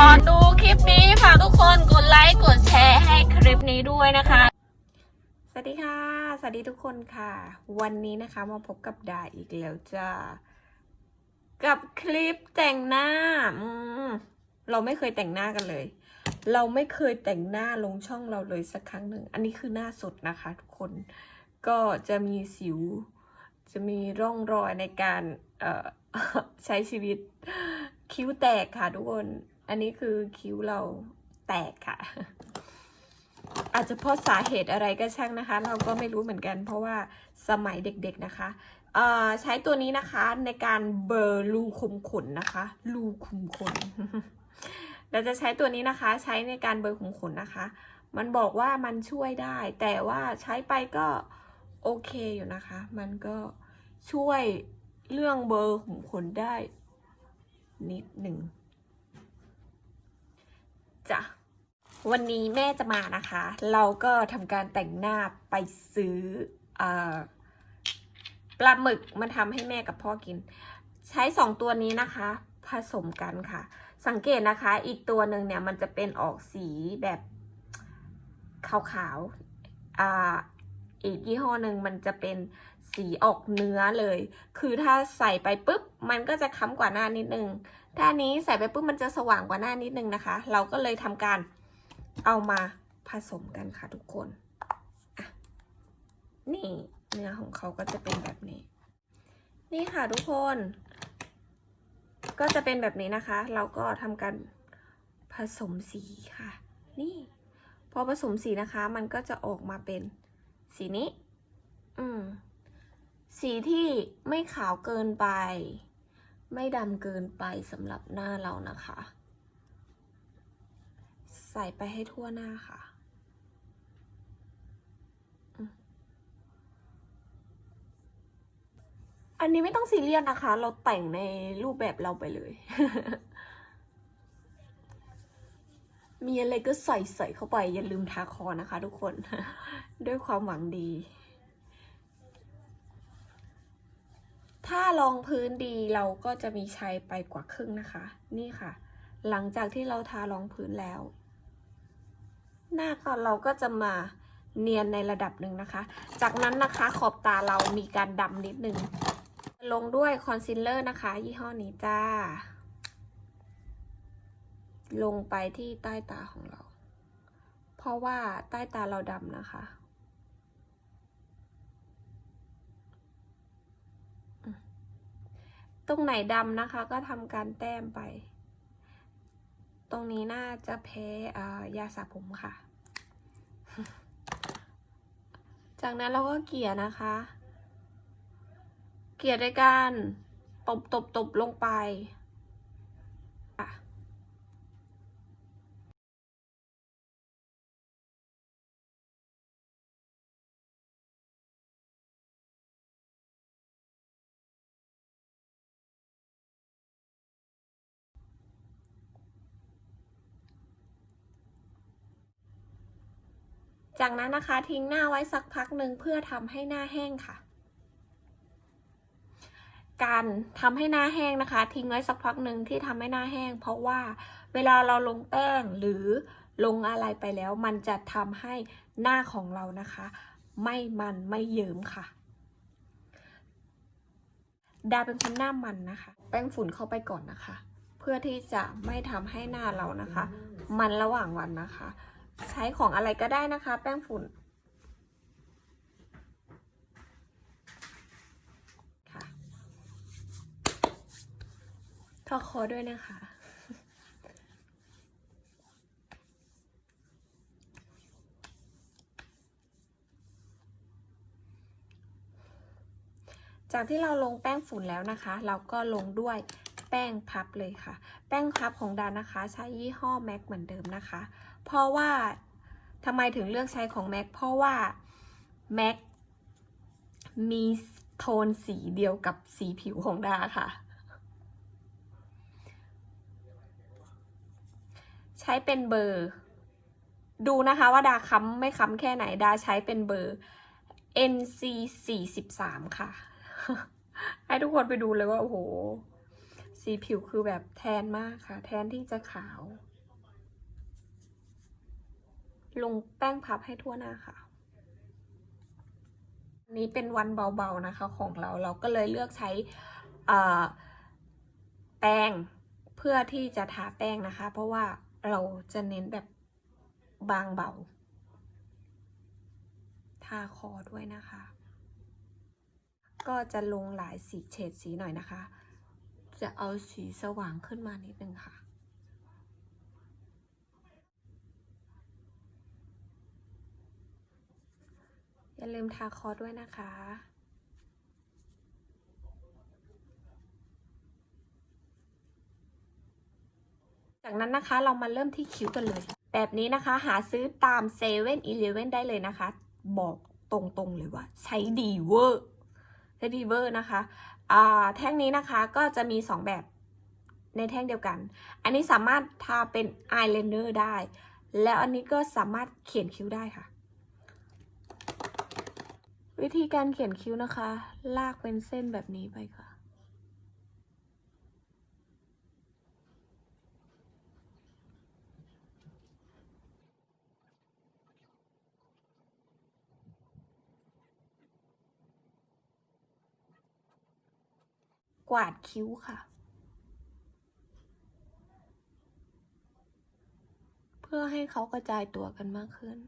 ก่อนดูคลิปนี้ฝากทุกคนกดไลค์กดแชร์ให้คลิปนี้ด้วยนะคะ สวัสดีค่ะ สวัสดีทุกคนค่ะ วันนี้นะคะมาพบกับดาอีกแล้วจ้ากับคลิปแต่งหน้าอืมเราไม่เคยแต่งหน้ากันเลย เราไม่เคยแต่งหน้าลงช่องเราเลยสักครั้งหนึ่ง อันนี้คือหน้าสดนะคะ ทุกคน ก็จะมีสิว จะมีร่องรอยในการใช้ชีวิตคิ้วแตกค่ะทุกคน อันนี้คือคิ้วเราแตกค่ะ อาจจะเพราะสาเหตุอะไรก็ช่างนะคะ เราก็ไม่รู้เหมือนกัน เพราะว่าสมัยเด็กๆนะคะใช้ตัวนี้นะคะในการเบลอร์รูขุมขนนะคะรูขุมขนเราจะใช้ตัวนี้นะคะใช้ในการเบลอขุมขนนะคะ มันบอกว่ามันช่วยได้ แต่ว่าใช้ไปก็โอเคอยู่นะคะ มันก็ช่วยเรื่องเบลอร์ขุมขนได้นิดหนึ่ง จ้ะวันนี้แม่จะมานะคะ เราก็ทำการแต่งหน้าไปซื้ออปลาหมึกมาทำให้แม่กับพ่อกิน ใช้สองตัวนี้นะคะ ผสมกันค่ะ สังเกตนะคะ อีกตัวหนึ่งเนี่ยมันจะเป็นออกสีแบบขาวๆออีกยี่ห้อหนึ่งมันจะเป็น สีออกเนื้อเลย คือถ้าใส่ไปปุ๊บ มันก็จะค้ำกว่าหน้านิดนึง ถ้านี้ใส่ไปปุ๊บมันจะสว่างกว่าหน้านิดนึงนะคะ เราก็เลยทำการเอามาผสมกันค่ะทุกคน นี่เนื้อของเขาก็จะเป็นแบบนี้ นี่ค่ะทุกคน ก็จะเป็นแบบนี้นะคะ เราก็ทำการผสมสีค่ะ นี่ พอผสมสีนะคะ มันก็จะออกมาเป็นสีนี้ อืม สีที่ไม่ขาวเกินไป ไม่ดำเกินไปสำหรับหน้าเรานะคะ ใส่ไปให้ทั่วหน้าค่ะอันนี้ไม่ต้องซีเรียสนะคะ เราแต่งในรูปแบบเราไปเลย มีอะไรก็ใส่ใส่เข้าไป อย่าลืมทาคอนะคะทุกคน ด้วยความหวังดี ถ้ารองพื้นดีเราก็จะมีใช้ไปกว่าครึ่งนะคะ นี่ค่ะ หลังจากที่เราทารองพื้นแล้ว หน้าก็เราก็จะมาเนียนในระดับหนึ่งนะคะ จากนั้นนะคะขอบตาเรามีการดำนิดนึง ลงด้วยคอนซีลเลอร์นะคะ ยี่ห้อนี้จ้า ลงไปที่ใต้ตาของเรา เพราะว่าใต้ตาเราดำนะคะ ตรงไหนดำนะคะก็ทำการแต้มไป ตรงนี้น่าจะแพ้ยาสระผมค่ะ จากนั้นเราก็เกี่ยนะคะ เกี่ยด้วยการตบตบตบลงไป จากนั้นนะคะทิ้งหน้าไว้สักพักหนึ่งเพื่อทำให้หน้าแห้งค่ะ การทำให้หน้าแห้งนะคะ ทิ้งไว้สักพักหนึ่งที่ทำให้หน้าแห้ง เพราะว่าเวลาเราลงแป้งหรือลงอะไรไปแล้ว มันจะทำให้หน้าของเรานะคะ ไม่มันไม่เยิ้มค่ะ ดาเป็นคนหน้ามันนะคะ แป้งฝุ่นเข้าไปก่อนนะคะ เพื่อที่จะไม่ทำให้หน้าเรานะคะ มันระหว่างวันนะคะ ใช้ของอะไรก็ได้นะคะ แป้งฝุ่นค่ะทอคอด้วยนะคะจากที่เราลงแป้งฝุ่นแล้วนะคะ เราก็ลงด้วย ป้งพับเลยค่ะ แป้งพับของดานะคะ ใช้ยี่ห้อแม็กเหมือนเดิมนะคะ เพราะว่าทำไมถึงเลือกใช้ของแม็กเพราะว่าแม็กมีโทนสีเดียวกับสีผิวของดาค่ะ ใช้เป็นเบอร์ ดูนะคะว่าดาค้ำไม่ค้ำแค่ไหนดาใช้เป็นเบอร์ NC 43ค่ะ ให้ทุกคนไปดูเลยว่า โอ้โห สีผิวคือแบบแทนมากค่ะ แทนที่จะขาว ลงแป้งพับให้ทั่วหน้าค่ะนนี้เป็นวันเบาๆนะคะของเราเราก็เลยเลือกใช้แป้งเพื่อที่จะทาแป้งนะคะ เพราะว่าเราจะเน้นแบบบางเบา ทาคอด้วยนะคะ ก็จะลงหลายสีเฉดสีหน่อยนะคะ จะเอาสีสว่างขึ้นมานิดนึงค่ะ อย่าลืมทาคอด้วยนะคะจากนั้นนะคะเรามาเริ่มที่คิ้วกันเลย แบบนี้นะคะหาซื้อตามเซเว่นอีเลเว่นได้เลยนะคะ บอกตรงๆเลยว่า ใช้ดีเวอร์ใช้ดีเวอร์นะคะ แท่งนี้นะคะก็จะมี 2 แบบในแท่งเดียวกัน อันนี้สามารถทาเป็นอายไลเนอร์ได้ แล้วอันนี้ก็สามารถเขียนคิ้วได้ค่ะ วิธีการเขียนคิ้วนะคะ ลากเป็นเส้นแบบนี้ไปค่ะ กวาดคิ้วค่ะ เพื่อให้เขากระจายตัวกันมากขึ้น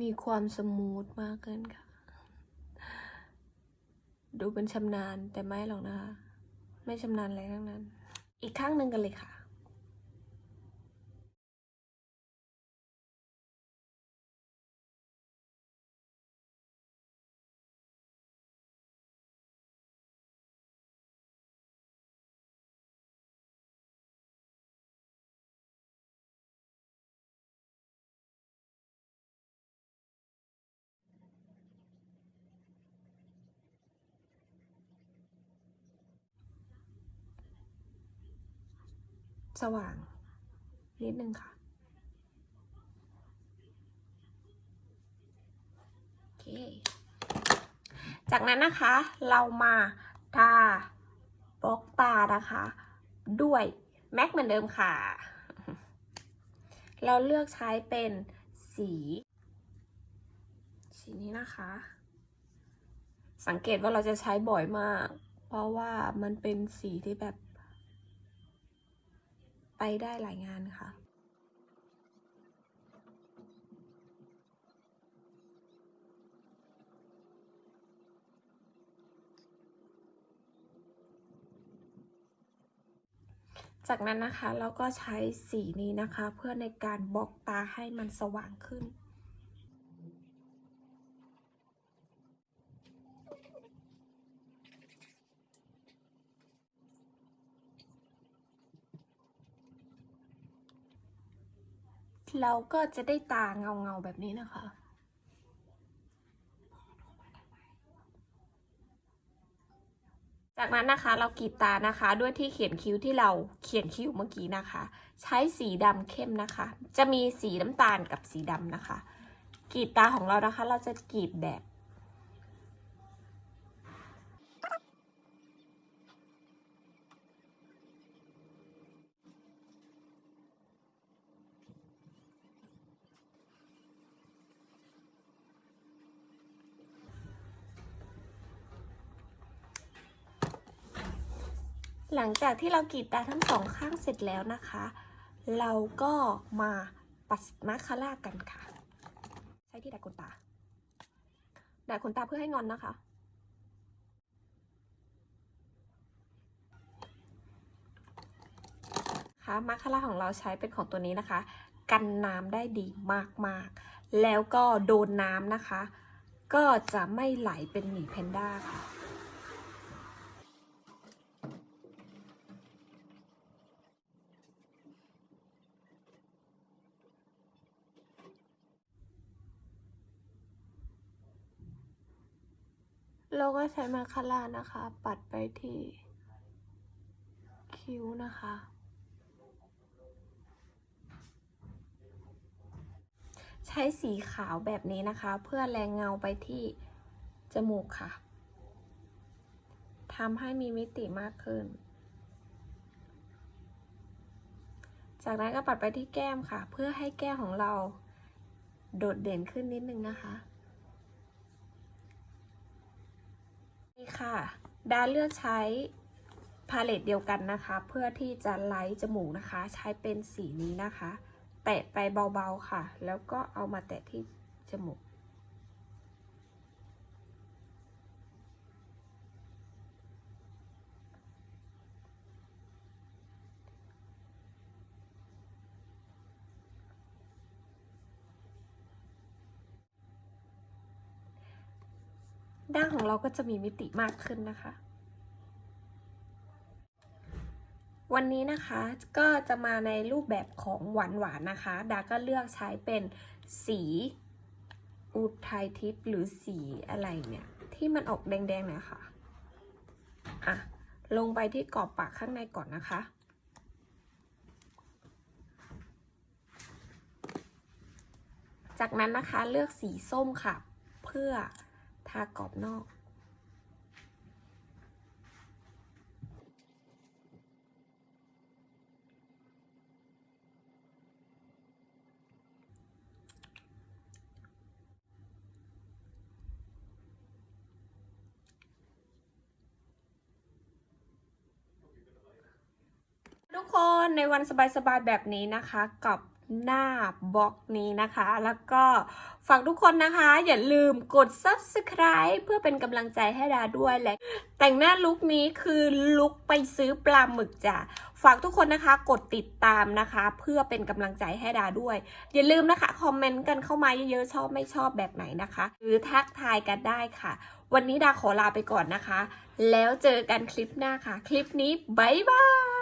มีความสมูทมากขึ้นค่ะ ดูเป็นชำนาญแต่ไม่หรอกนะคะ ไม่ชำนาญอะไรทั้งนั้น อีกข้างหนึ่งกันเลยค่ะ สว่าง นิดนึงค่ะ โอเค จากนั้นนะคะเรามาทาบล็อกตานะคะ ด้วยแม็กเหมือนเดิมค่ะ เราเลือกใช้เป็นสี สีนี้นะคะ สังเกตว่าเราจะใช้บ่อยมาก เพราะว่ามันเป็นสีที่แบบ ไปได้หลายงานค่ะจากนั้นนะคะเราก็ใช้สีนี้นะคะเพื่อในการบล็อกตาให้มันสว่างขึ้น เราก็จะได้ตาเงาเงาๆแบบนี้นะคะ จากนั้นนะคะเรากรีดตานะคะด้วยที่เขียนคิ้วที่เราเขียนคิ้วเมื่อกี้นะคะ ใช้สีดำเข้มนะคะ จะมีสีน้ำตาลกับสีดำนะคะกรีดตาของเรานะคะ เราจะกรีดแบบ หลังจากที่เรากรีดตาทั้งสองข้างเสร็จแล้วนะคะ เราก็มาปัดมาคาร่ากันค่ะ ใช้ที่ดัดขนตาดัดขนตาเพื่อให้งอนนะคะ ค่ะมาคาร่าของเราใช้เป็นของตัวนี้นะคะ กันน้ำได้ดีมากๆ แล้วก็โดนน้ำนะคะ ก็จะไม่ไหลเป็นหมีแพนด้าค่ะ เราก็ใช้มาคาร่านะคะ ปัดไปที่คิ้วนะคะ ใช้สีขาวแบบนี้นะคะ เพื่อแรงเงาไปที่จมูกค่ะทำให้มีมิติมากขึ้น จากนั้นก็ปัดไปที่แก้มค่ะ เพื่อให้แก้มของเราโดดเด่นขึ้นนิดนึงนะคะ นี่ค่ะดาเลือกใช้พาเลตเดียวกันนะคะ เพื่อที่จะไลท์จมูกนะคะ ใช้เป็นสีนี้นะคะ แตะไปเบาๆค่ะ แล้วก็เอามาแตะที่จมูก ด้านของเราก็จะมีมิติมากขึ้นนะคะ วันนี้นะคะก็จะมาในรูปแบบของหวานหวานนะคะ ดาก็เลือกใช้เป็นสีอุทัยทิพย์หรือสีอะไรเนี่ย ที่มันออกแดงๆหน่ยค่ะอะ ลงไปที่กรอบปากข้างในก่อนนะคะจากนั้นนะคะเลือกสีส้มค่ะ เพื่อ ทากรอบนอกทุกคนในวันสบายๆแบบนี้นะคะกับ หน้าบล็อกนี้นะคะ แล้วก็ฝากทุกคนนะคะ อย่าลืมกด subscribe เพื่อเป็นกำลังใจให้ดาด้วยและ แต่งหน้าลุคนี้คือลุคไปซื้อปลาหมึกจ้ะฝากทุกคนนะคะกดติดตามนะคะ เพื่อเป็นกำลังใจให้ดาด้วย อย่าลืมนะคะคอมเมนต์กันเข้ามาเยอะๆชอบไม่ชอบแบบไหนนะคะ หรือทักทายกันได้ค่ะ วันนี้ดาขอลาไปก่อนนะคะ แล้วเจอกันคลิปหน้าค่ะ คลิปนี้บ๊ายบาย